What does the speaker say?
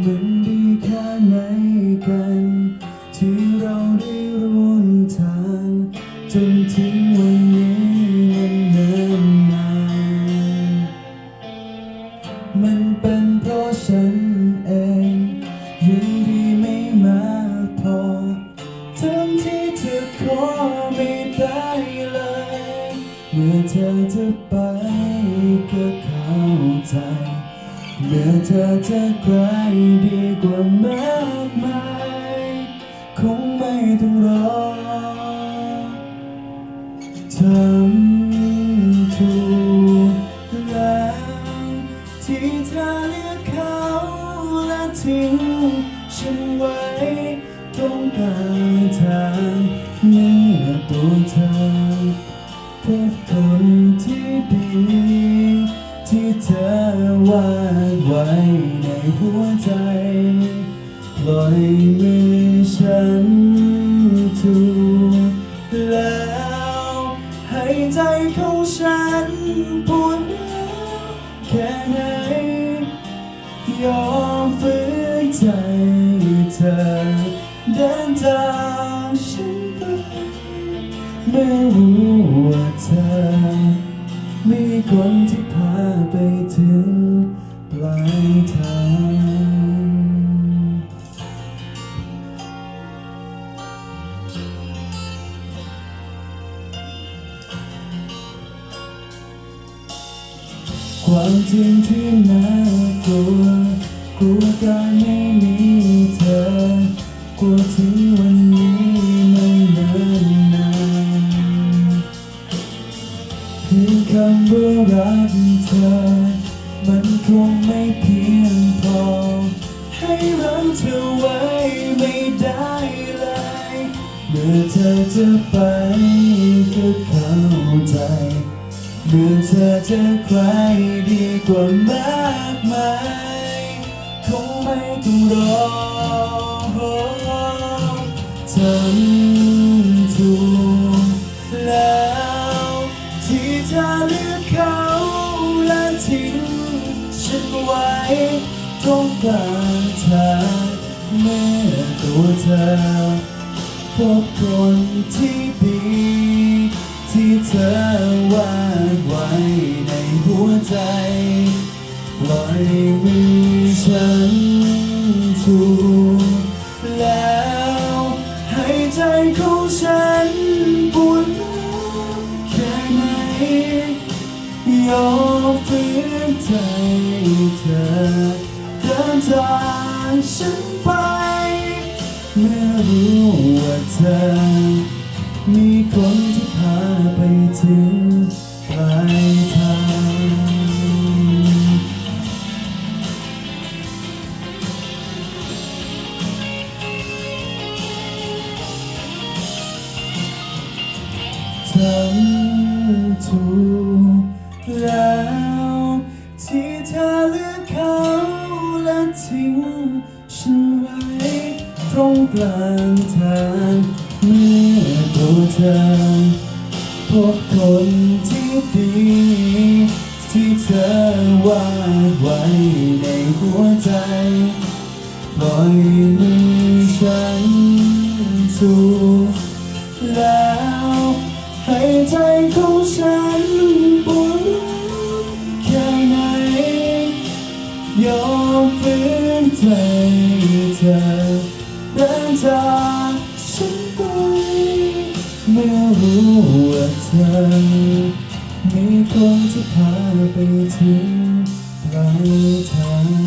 มันดีแค่ไหนกัน ที่เราได้ร่วมทางจนถึงวันนี้มันเนิ่นนานมันเป็นเพราะฉันเองยังดีไม่มากพอทั้งที่เธอขอไม่ได้เลย เมื่อเธอจะไปก็เข้าใจ เมื่อเธอจะใครดีกว่ามากมายคงไม่ต้องรอทำถูกแล้วที่เธอเลือกเขาและทิ้งฉันไว้ตรงกลางทางเมื่อตัวเธอ อวาดไว้ในหัวใจ ปล่อยมือฉันถูกแล้วให้ใจของฉันปวดร้วแค่ไหนยอมฝืนใจเธอเดินจากฉันไปไม่รู้ว่าเธอ มีคนที่พาไปถึงปลายทางความจริงที่น่ากลัว กลัวการไม่มีเธอกลัวถึงวันนี้มัน เมื่อเธอจะไปก็เข้าใจเมื่อเธอจะใครดีกว่ามากมายคงไม่ต้องรอทำถูกแล้วที่เธอเลือกเขาและทิ้งฉันไว้ตรงกลางทางเมื่อตัวเธอ พบคนที่ดี ที่เธอวาดไว้ในหัวใจ ปล่อยมือฉันถูกแล้วให้ใจของฉันปวดร้าวแค่ไหนยอมฝืนใจเธอเดินจากฉันไป รู้ว่าเธอ มีคนที่พาไปถึงปลายทางทำถูกแล้วที่เธอเลือกเขาและทิ้งฉันไว้ ตรงกลางทางเมื่อตัวเธอพบคนที่ดี ที่เธอวาดไว้ในหัวใจปล่อยมื จากฉันไปเมื่อรู้ว่าเธอมีคนที่พาไปถึงปลายทาง